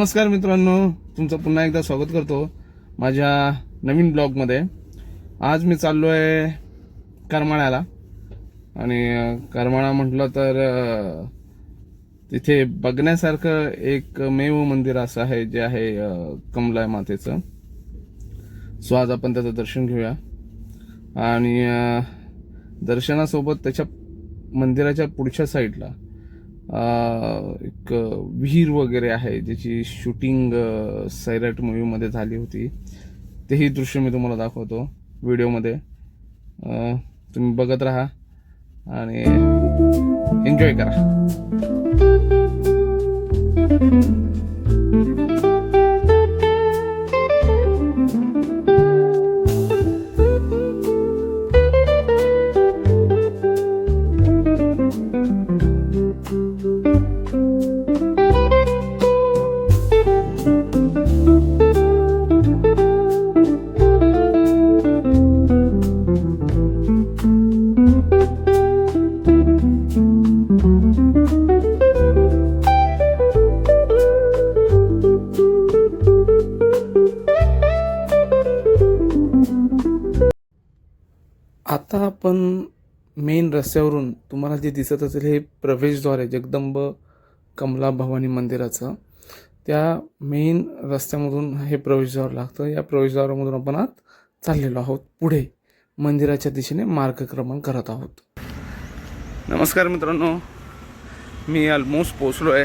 नमस्कार मित्रांनो तुमचं पुन्हा एकदा स्वागत करतो माझ्या नवीन ब्लॉगमध्ये. आज मी चाललो आहे करमाळ्याला. आणि करमाळा म्हटलं तर तिथे बघण्यासारखं एक मेव मंदिर असं आहे जे आहे अं, कमला मातेचं. सो आज आपण त्याचं दर्शन घेऊया. आणि दर्शनासोबत त्याच्या मंदिराच्या पुढच्या साईडला एक विहीर वगैरे आहे ज्याची शूटिंग सैराट मूवीमध्ये झाली होती. तेही दृश्य मी तुम्हाला दाखवतो व्हिडिओमध्ये. तुम्ही बघत राहा आणि एन्जॉय करा. आता आपण मेन रस्त्यावरून तुम्हाला जे दिसत असेल हे प्रवेशद्वार आहे जगदंब कमला भवानी मंदिराचं. त्या मेन रस्त्यामधून हे प्रवेशद्वार लागतं. या प्रवेशद्वारामधून आपण आत चाललेलो आहोत. पुढे मंदिराच्या दिशेने मार्गक्रमण करत आहोत. नमस्कार मित्रांनो. मी ऑलमोस्ट पोचलो आहे.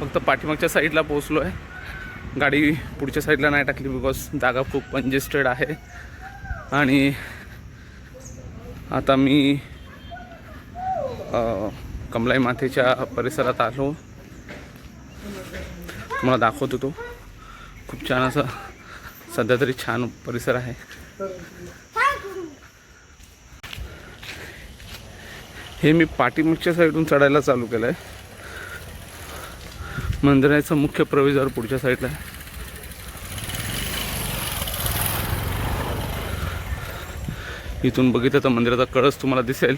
फक्त पाठीमागच्या साईडला पोचलो आहे. गाडी पुढच्या साईडला नाही टाकली बिकॉज जागा खूप कंजेस्टेड आहे. आणि आता मी कमलाई मातेच्या परिसरात आलो. तुम्हाला दाखवत होतो खूप छान असा सध्या तरी छान परिसर आहे. हे मी पाठीमागच्या साईडून चढायला चालू केलं आहे मंदिराचा मुख्य प्रवेशद्वार पुढच्या साईडला आहे. इथून बघितलं तर मंदिराचा कळस तुम्हाला दिसेल.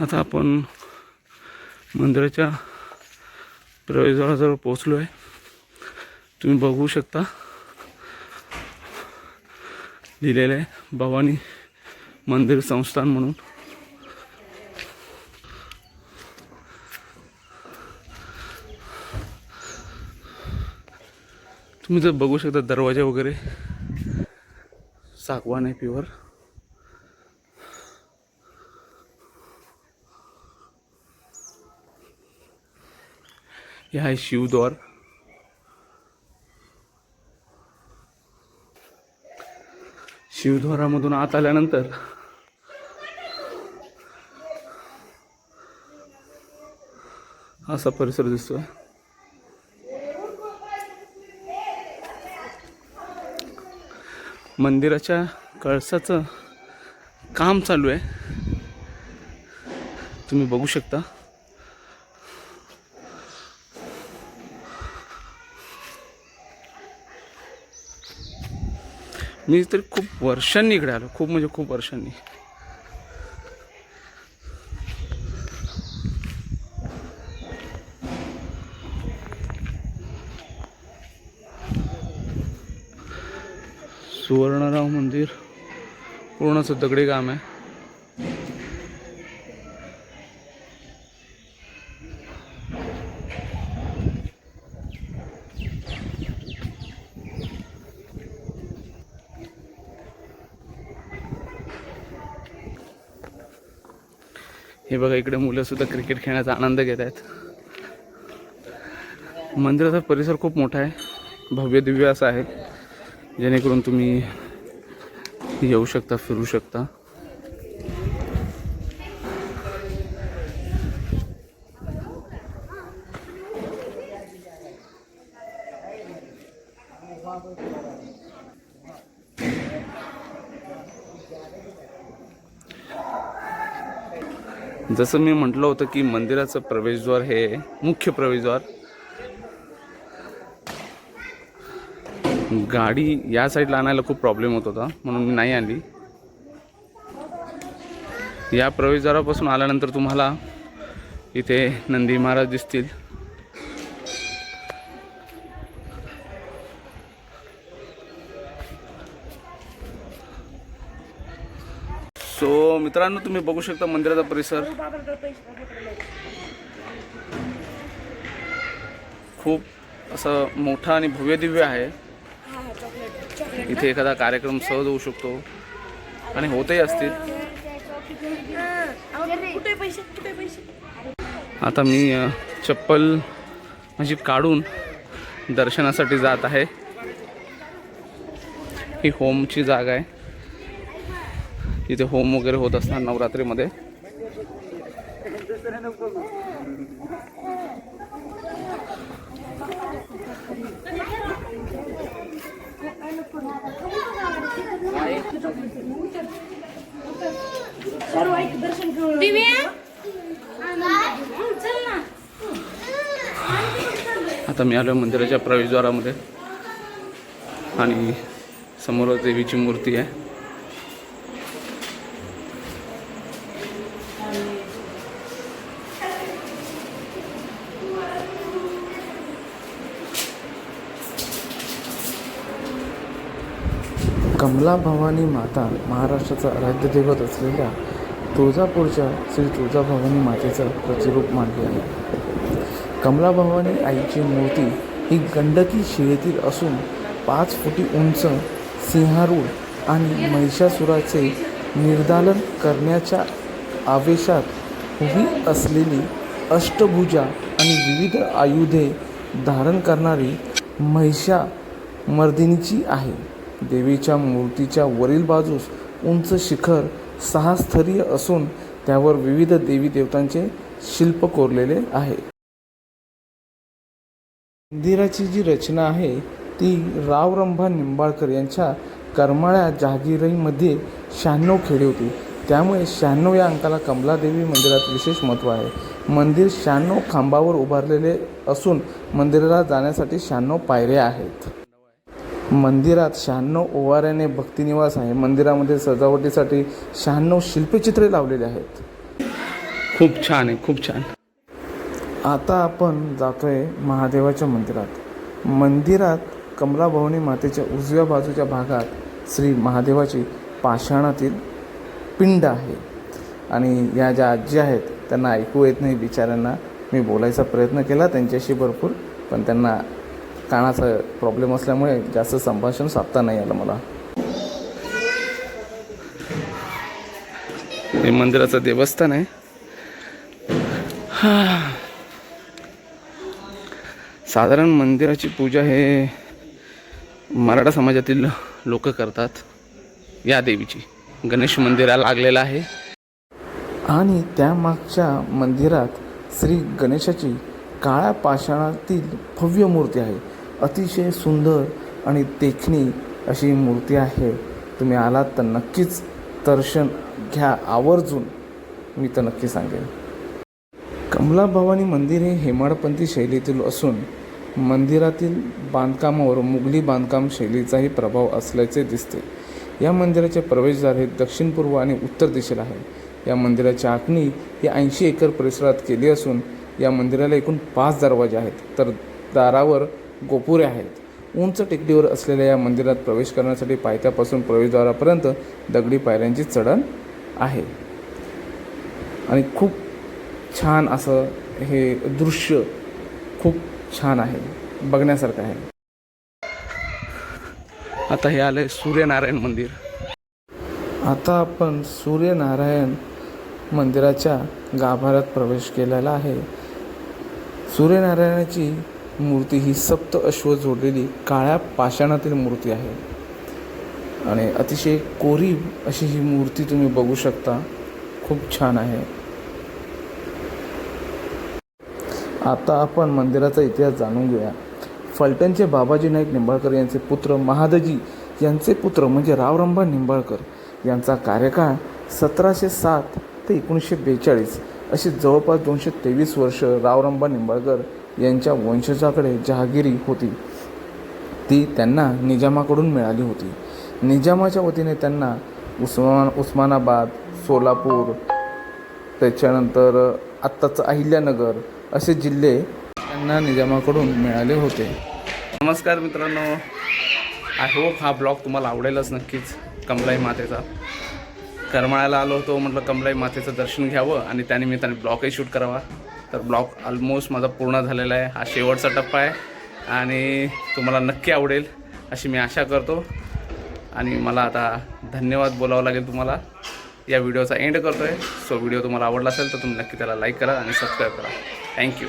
आता आपण मंदिराच्या प्रवेशद्वाराजवळ पोहोचलो आहे तुम्ही बघू शकता. लिहिलेलं आहे भवानी मंदिर संस्थान म्हणून. तुम्ही जर बघू शकता दरवाजा वगैरे सागवान आहे प्युअर हे आहे शिवद्वार शिवद्वारामधून आत आल्यानंतर असा परिसर दिसतोय. मंदिराच्या कळसाचं काम चालू आहे. तुम्ही बघू शकता. मी तरी खूप वर्षांनी इकडे आलो. खूप म्हणजे खूप वर्षांनी. सुवर्णराव मंदिर. पूर्णच दगडी काम आहे. हे बघा इकडे मुलं सुद्धा क्रिकेट खेळण्याचा आनंद घेत आहेत. मंदिराचा परिसर खूप मोठा आहे. भव्य दिव्य असा आहे. जेणेकरून तुम्ही येऊ शकता फिरू शकता. जसं मी म्हटलं होतं की मंदिराचं प्रवेशद्वार हे मुख्य प्रवेशद्वार. गाडी या साईडला आणायला खूप प्रॉब्लेम होत होता म्हणून मी नाही आणली. या प्रवेशद्वारापासून आल्यानंतर तुम्हाला इथे नंदी महाराज दिसतील. सो मित्रांनो तुम्ही बघू शकता मंदिराचा परिसर. खूप असं मोठा आणि भव्य दिव्य आहे. इथे एखादा कार्यक्रम सहज होऊ शकतो. आणि होतही असतील. आता मी चप्पल माझी काढून दर्शनासाठी जात आहे. ही होमची जागा आहे. इथे होम वगैरे होत असणार नवरात्रीमध्ये. आता मी आलो मंदिराच्या प्रवेशद्वारामध्ये. आणि समोर देवीची मूर्ती आहे. कमला भवानी माता महाराष्ट्राचा राज्यदैवत असलेल्या तुळजापूरच्या श्री तुळजाभवानी मातेचं प्रतिरूप मानले आहे. कमला भवानी आईची मूर्ती ही गंडकी शिळेतील असून पाच फुटी उंच सिंहारूढ आणि महिषासुराचे निर्दालन करण्याच्या आवेशात उभी असलेली अष्टभुजा आणि विविध आयुधे धारण करणारी महिषा मर्दिनीची आहे. देवीच्या मूर्तीच्या वरील बाजूस उंच शिखर सहा स्तरीय असून त्यावर विविध देवी देवतांचे शिल्प कोरलेले आहे. मंदिराची जी रचना आहे ती रावरंभा निंबाळकर यांच्या करमाळ्या जहागीरईमध्ये शहाण्णव खेडी होती. त्यामुळे शहाण्णव या अंकाला कमलादेवी मंदिरात विशेष महत्त्व आहे. मंदिर शहाण्णव खांबावर उभारलेले असून मंदिराला जाण्यासाठी शहाण्णव पायऱ्या आहेत. मंदिरात शहाण्णव ओवाऱ्याने भक्तिनिवास आहे. मंदिरामध्ये सजावटीसाठी शहाण्णव शिल्पचित्रे लावलेली आहेत. खूप छान आहे खूप छान. आता आपण जातोय महादेवाच्या मंदिरात. मंदिरात कमलाभवानी मातेच्या उजव्या बाजूच्या भागात श्री महादेवाची पाषाणातील पिंड आहे. आणि या ज्या आजी आहेत त्यांना ऐकू येत नाही बिचाऱ्यांना. मी बोलायचा प्रयत्न केला त्यांच्याशी भरपूर पण त्यांना कानाचा प्रॉब्लेम असल्यामुळे जास्त संभाषण साधता नाही आलं मला. हे मंदिराचं देवस्थान आहे. साधारण मंदिराची पूजा हे मराठा समाजातील लोक करतात. या देवीची. गणेश मंदिराला लागलेलं आहे. आणि त्यामागच्या मंदिरात श्री गणेशाची काळ्या पाषाणातील भव्य मूर्ती आहे. अतिशय सुंदर आणि देखणी अशी मूर्ती आहे. तुम्ही आलात तर नक्कीच दर्शन घ्या आवर्जून. मी तर नक्की सांगेन. कमला भवानी मंदिर हे हेमाडपंथी शैलीतील असून मंदिरातील बांधकामावर मुघली बांधकाम शैलीचाही प्रभाव असल्याचे दिसते. या मंदिराचे प्रवेशद्वार हे दक्षिण पूर्व आणि उत्तर दिशेला आहे. या मंदिराची आखणी ही ऐंशी एकर परिसरात केली असून या मंदिराला एकूण पाच दरवाजे आहेत. तर दारावर गोपुरे आहेत. उंच टेकडीवर असलेल्या या मंदिरात प्रवेश करण्यासाठी पायथ्यापासून प्रवेशद्वारापर्यंत दगडी पायऱ्यांची चढण आहे. आणि खूप छान असं हे दृश्य खूप छान आहे. बघण्यासारखं आहे. आता हे आलंय सूर्यनारायण मंदिर. आता आपण सूर्यनारायण मंदिराच्या गाभाऱ्यात प्रवेश केलेला आहे. सूर्यनारायणाची मूर्ती ही सप्त अश्व जोडलेली काळ्या पाषाणातील मूर्ती आहे. आणि अतिशय कोरीव अशी ही मूर्ती तुम्ही बघू शकता. खूप छान आहे. आता आपण मंदिराचा इतिहास जाणून घेऊया. फलटणचे बाबाजी नाईक निंबाळकर यांचे पुत्र महादजी यांचे पुत्र म्हणजे रावरंबा निंबाळकर यांचा कार्यकाळ सतराशे सात ते एकोणीसशे बेचाळीस असे जवळपास दोनशे तेवीस वर्ष रावरंबा निंबाळकर यांच्या वंशजाकडे जहागिरी होती. ती त्यांना निजामाकडून मिळाली होती. निजामाच्या वतीने त्यांना उस्मान उस्मानाबाद सोलापूर त्याच्यानंतर आत्ताचं अहिल्यानगर असे जिल्हे त्यांना निजामाकडून मिळाले होते. नमस्कार मित्रांनो. आय होप हा ब्लॉग तुम्हाला आवडेलच नक्कीच कमलाई मातेचा. करमाळ्याला आलो होतो म्हटलं कमलाई मातेचं दर्शन घ्यावं आणि त्यानिमित्ताने ब्लॉगही शूट करावा. तर ब्लॉग ऑलमोस्ट माझा पूर्ण झालेला आहे. हा शेवटचा टप्पा आहे आणि तुम्हाला नक्की आवडेल अशी मी आशा करतो. आणि मला आता धन्यवाद बोलावं लागेल तुम्हाला. या व्हिडिओचा एंड करतो आहे सो व्हिडिओ तुम्हाला आवडला असेल तर तुम्ही नक्की त्याला लाईक करा आणि सबस्क्राईब करा. थँक्यू